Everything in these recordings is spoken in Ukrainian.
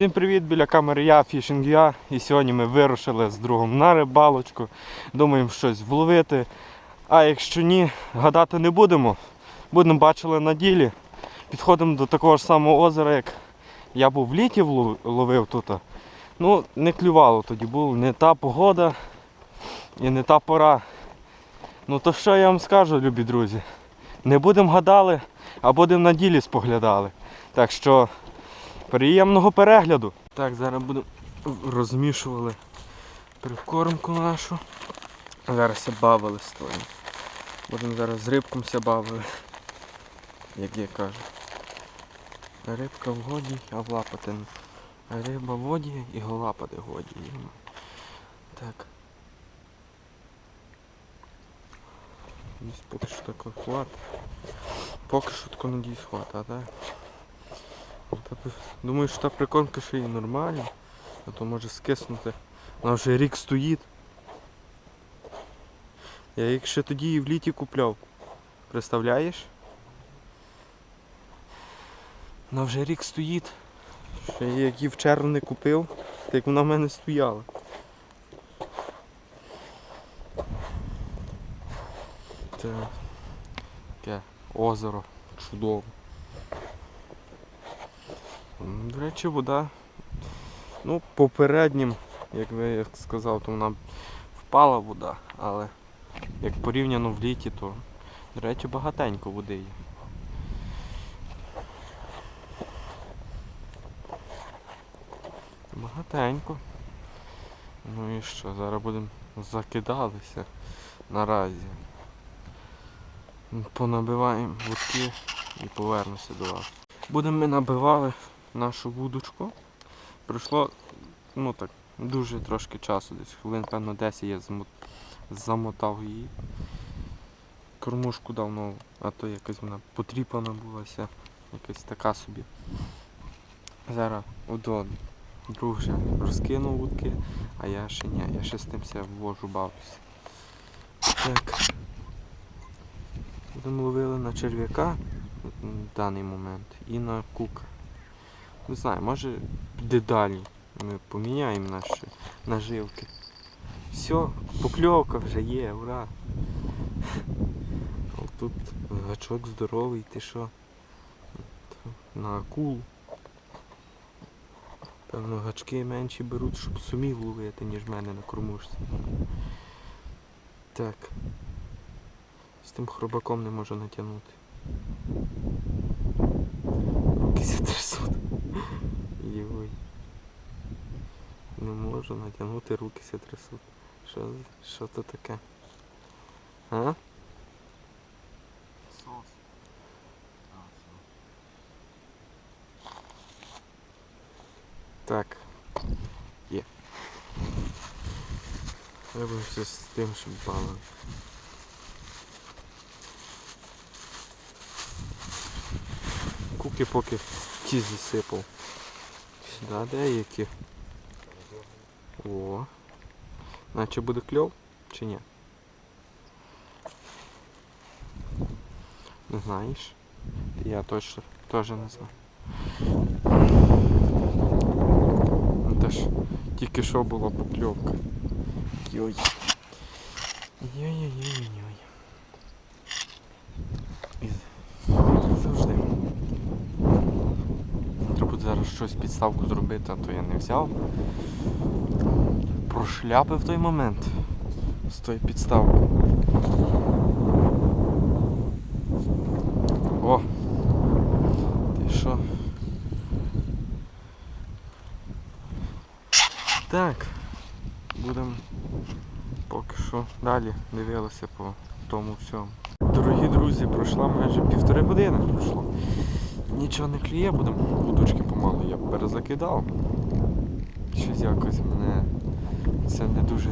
Всім привіт, біля камери я, Fishing Я. І сьогодні ми вирушили з другом на рибалочку. Думаємо щось вловити. А якщо ні, гадати не будемо. Будемо бачили на ділі. Підходимо до такого ж самого озера, як я був в літі ловив тут. Ну, не клювало тоді, була не та погода і не та пора. Ну то що я вам скажу, любі друзі? Не будемо гадали, а будемо на ділі споглядали. Так що Приємного перегляду. Так, зараз будемо розмішували прикормку нашу. Зараз ся бавили стоїмо. Будемо зараз з рибком ся бавили. Як я кажу. Рибка в воді, а влапати. не. А риба в воді і голапати годі. Так. Поки що тако хват. Поки що тако надіюсь хват, а так? Думаю, що та прикормка ще й нормальна, а то може скиснути. Вона вже рік стоїть. Я їх ще тоді і в літі купляв. Представляєш? Вона вже рік стоїть. Ще я її в червні купив, так вона в мене стояла. Таке озеро чудове. До речі, вода. Ну, попереднім, як як сказав, то вона впала вода, але як порівняно в літі, то, до речі, багатенько води є. Багатенько. Ну і що, зараз будемо закидалися наразі. Понабиваємо вудки і повернуся до вас. Будемо ми набивали нашу вудочку. Пройшло ну так, дуже трошки часу, десь хвилин, певно, 10 я замотав її. Кормушку дав нову, а то якась вона потріпана булася, якась така собі. Зараз удон друг вже розкинув вудки, а я ще ні, я ще з тим все ввожу бавлюся. Так. Будемо ловили на черв'яка в даний момент і на кука. Не знаю, може дедалі ми поміняємо наші наживки. Все, покльовка вже є, ура! Тут гачок здоровий, ти що? На акулу. Певно, гачки менші беруть, щоб сумі ловити, ніж в мене на кормушці. Так. З тим хробаком не можу натягнути. Руки трясуть. Йой. Не можу натягнути, руки трясуть. Що, що це таке? А? Сос. Так. Є. Треба все з тим, щоб бали. Куки поки ті засипав. Сюди деякі. О. Наче буде кльов чи ні? Не знаєш? Я точно теж не знаю. Ну, Теж тільки що була покльовка. Йой. Йой-йой-йой-йой. Зараз щось підставку зробити, а то я не взяв. Прошляпив той момент з тою підставкою. О! Ти що? Так, будемо поки що далі дивилися по тому всьому. Дорогі друзі, пройшла майже півтори години пройшло. Нічого не клює, будемо удочки помалу я перезакидав. Щось якось мене це не дуже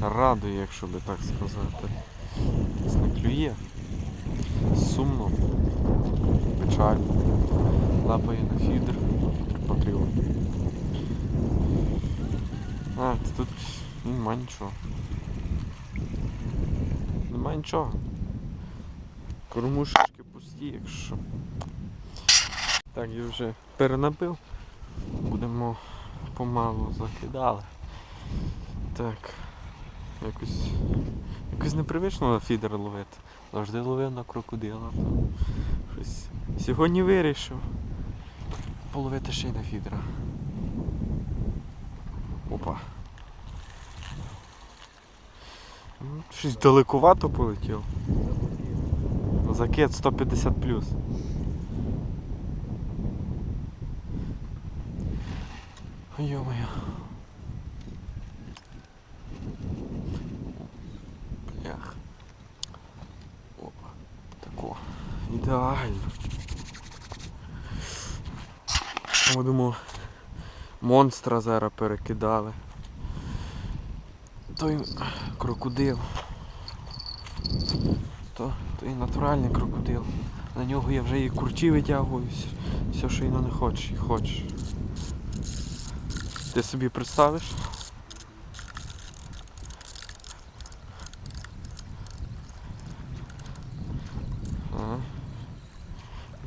радує, якщо би так сказати. Якось не клює. Сумно, печально. Лапає на фідер, фідер покрив. А, це тут нема нічого. Нема нічого. Кормушечки пусті, якщо. Так, я вже перенабив. Будемо помалу закидали. Так. Якось. Якось непривично фідер ловити. Завжди ловив на крокодила. Щось. Сьогодні вирішив половити ще й на фідера. Опа. Щось далекувато полетів. Закид 150 плюс. Йо-моє. Блях. Опа. Тако. Ідеально. Будемо монстра зараз перекидали. Той крокодил. То, той натуральний крокодил. На нього я вже і курчі витягую, все, що іно не хочеш і хочеш. Ти собі представиш?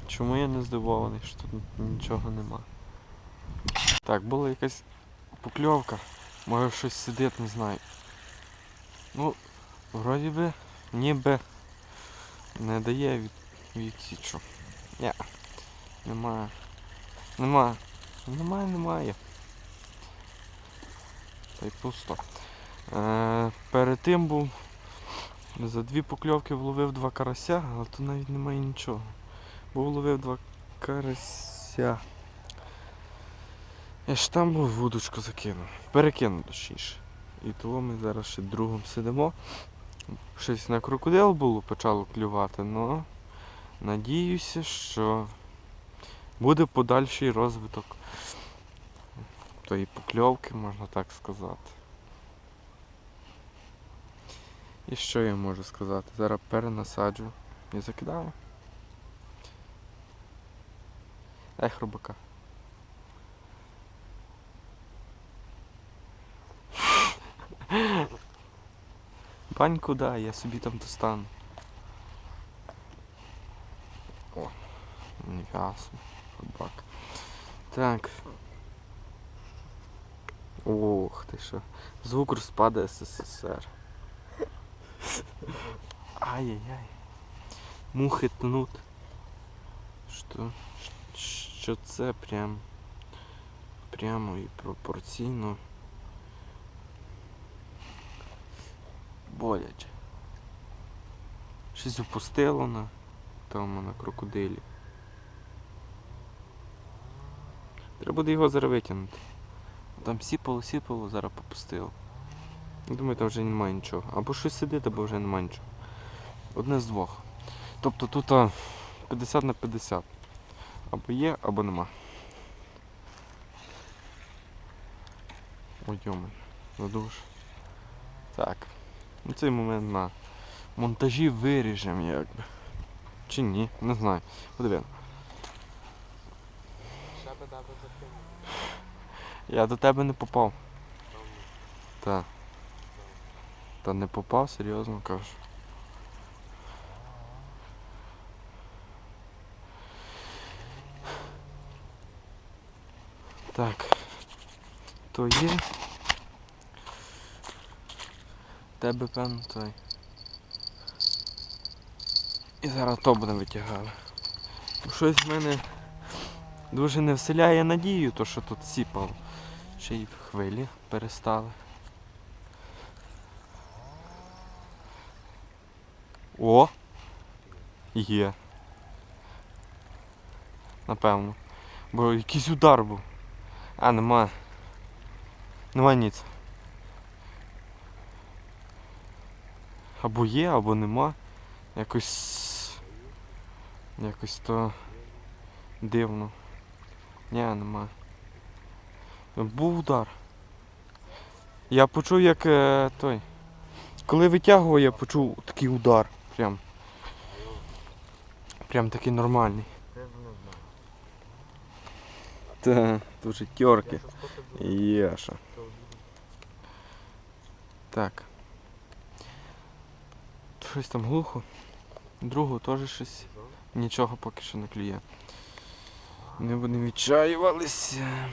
Чому я не здивований, що тут нічого нема? Так, була якась покльовка. Може щось сидить, не знаю. Ну, вроді би, ніби не дає від, відсічу. Ні. Немає. Немає. Немає, немає. Та й пусто. Е, перед тим був за дві покльовки вловив два карася, але тут навіть немає нічого. Був ловив два карася. Я ж там був вудочку закинув. Перекинув точніше. І того ми зараз ще другом сидимо. Щось на крокодил було, почало клювати, але надіюся, що буде подальший розвиток тої покльовки, можна так сказати. І що я можу сказати? Зараз перенасаджу і закидаю. Дай хробака. Баньку дай, я собі там достану. О, ясно, хробак. Так. Ох ти що. Звук розпаду СССР. Ай-яй-яй. Мухи тнут. Що, що це прям прямо і пропорційно боляче. Щось опустило на тому на крокодилі. Треба буде його зараз витягнути. Там сіпало, сіпало, зараз попустило. Думаю, там вже немає нічого. Або щось сидить, або вже немає нічого. Одне з двох. Тобто тут 50 на 50. Або є, або нема. Ой, йомай, задуш. Так. Ну цей момент на монтажі виріжемо якби. Чи ні, не знаю. Подивимо. Я до тебе не попав. Та. Та не попав, серйозно кажу. Так. То є. Тебе певно той. І зараз то будемо витягали. Бо Щось в мене дуже не вселяє надію, то що тут сіпало. Ще й хвилі перестали. О! Є. Напевно. Бо якийсь удар був. А, нема. Нема ніц. Або є, або нема. Якось. Якось то дивно. Ні, нема. Був удар. Я почув як е, той. Коли витягував, я почув такий удар. Прям. Прям такий нормальний. Та, дуже тьорки. Єша. Так. Щось там глухо. Другу теж щось. Нічого поки що не клює. Не будемо відчаювалися.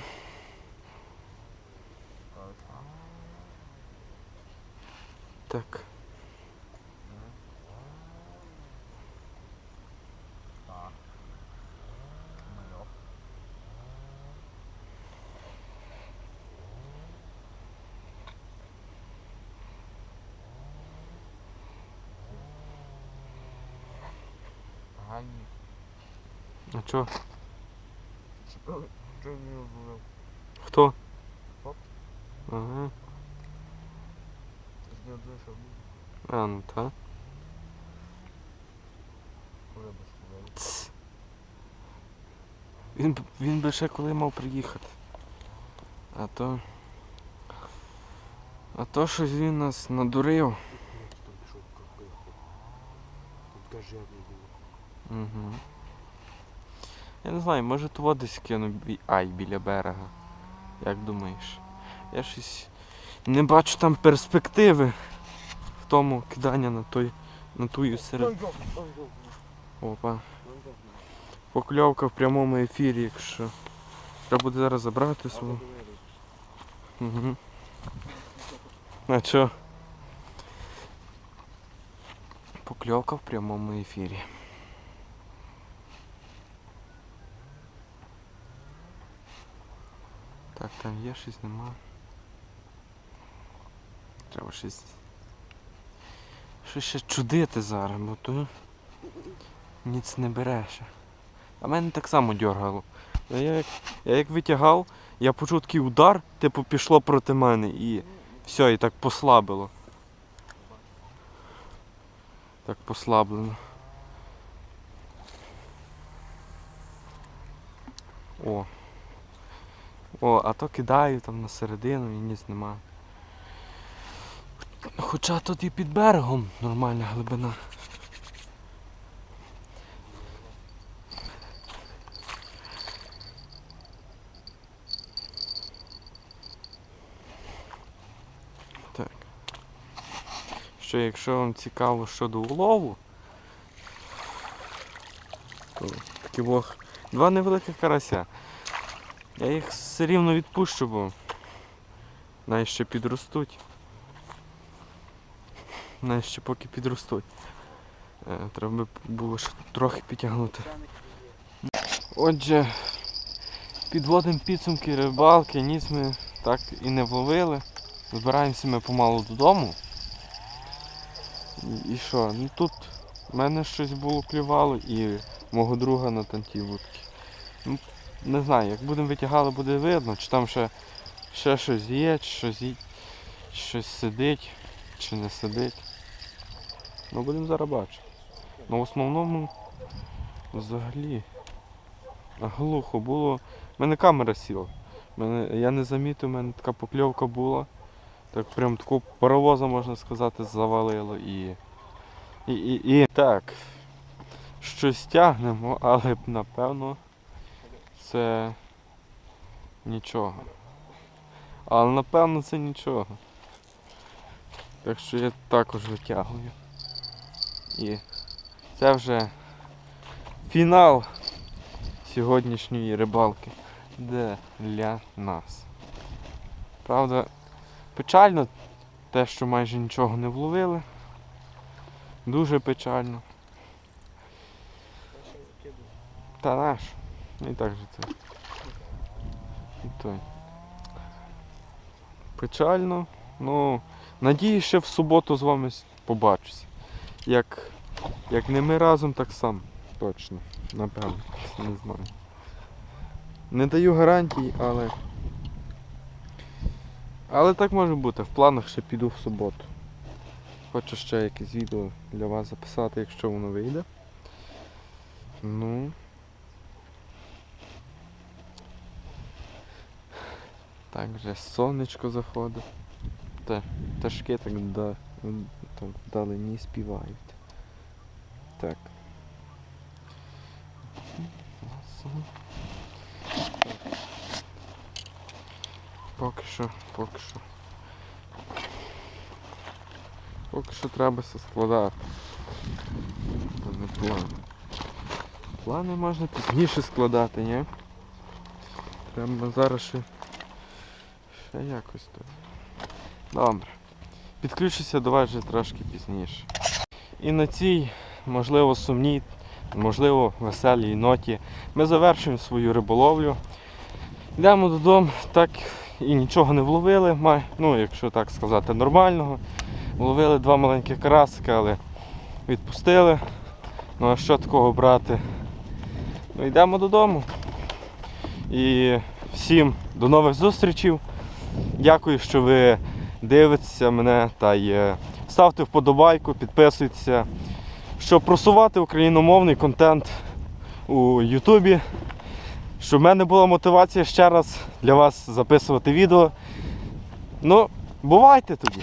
так. А чо? Кто? Ага. Ж не одвишав, А, ну та. коли. Він, б- він би ще коли мав приїхати. А то. А то щось він нас надурив. Там пішов капиху. Тут кажевний було. Угу. Я не знаю, може того десь кину ай біля берега. Як думаєш? Я щось не бачу там перспективи в тому кидання на той на тую серед. Опа. Покльовка в прямому ефірі, якщо. Треба буде зараз забрати свого. Угу. А чо? Покльовка в прямому ефірі. Так, там є щось нема. Треба щось. Щось ще чудити зараз, бо то ніц не береш. А мене так само дергало. Я як, я як витягав, я почув такий удар, типу пішло проти мене і все, і так послабило. Так послаблено. О. О, а то кидаю там на середину і ніс нема. Хоча тут і під берегом нормальна глибина. Так. Що якщо вам цікаво щодо улову, то такі вох. Два невеликих карася. Я їх все рівно відпущу, бо навіть ще підростуть. Навіть ще поки підростуть. Е, Треба би було ще трохи підтягнути. Отже, підводимо підсумки рибалки, ніц ми так і не вловили. Збираємося ми помалу додому. І, що? Ну тут в мене щось було клювало і мого друга на танті вудки. Ну, не знаю, як будемо витягали, буде видно, чи там ще, ще щось є, чи щось, щось сидить, чи не сидить. Ну будемо зараз бачити. Ну в основному взагалі глухо було. У мене камера сіла. Мене, я не замітив, у мене така покльовка була. Так прям таку паровоза, можна сказати, завалило і. І, і, і так. Щось тягнемо, але напевно це нічого. Але напевно це нічого. Так що я також витягую. І це вже фінал сьогоднішньої рибалки для нас. Правда, печально те, що майже нічого не вловили. Дуже печально. Та наш. І так же це. І той. Печально. Ну, надіюсь, ще в суботу з вами побачусь. Як, як не ми разом, так сам. Точно. Напевно. Не знаю. Не даю гарантій, але. Але так може бути. В планах ще піду в суботу. Хочу ще якесь відео для вас записати, якщо воно вийде. Ну. Так вже сонечко заходить. Та, пташки так, да, так вдалині співають. Так. Поки що, поки що. Поки що треба все складати. Це не план. Плани можна пізніше складати, ні? Треба зараз ще, ще якось так. Добре. Підключуся до вас вже трошки пізніше. І на цій, можливо, сумній, можливо, веселій ноті ми завершуємо свою риболовлю. Йдемо додому, так і нічого не вловили, ну, якщо так сказати, нормального. Вловили два маленьких карасика, але відпустили. Ну а що такого брати? Ну йдемо додому. І всім до нових зустрічей. Дякую, що ви дивитеся мене та й ставте вподобайку, підписуйтеся, щоб просувати україномовний контент у Ютубі. Щоб в мене була мотивація ще раз для вас записувати відео. Ну, бувайте тоді!